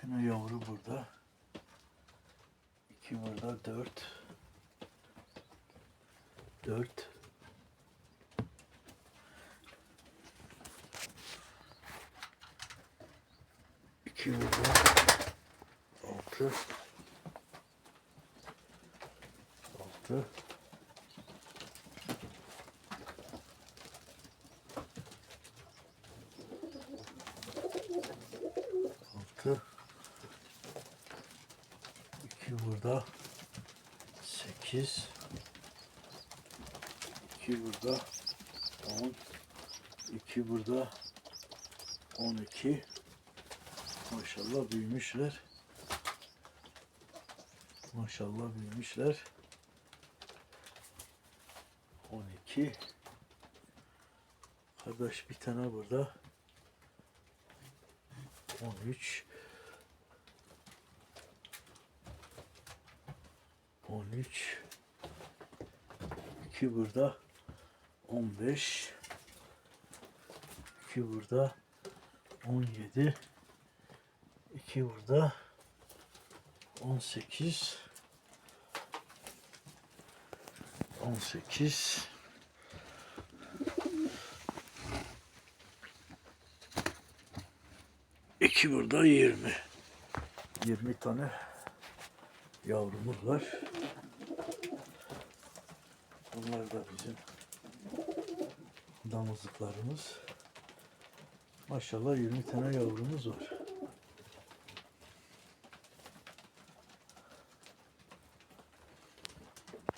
tane yavru burada. İki burada dört. Dört. İki burada. Altı. Altı. 2 burada 8 2 burada 10 2 burada 12 maşallah büyümüşler. Maşallah büyümüşler. 12 kardeş bir tane burada. 13 13 2 burada 15 2 burada 17 2 burada 18 18 2 burada 20 20 tane yavrumuz var. Bunlar da bizim damızlıklarımız. Maşallah 20 tane yavrumuz var.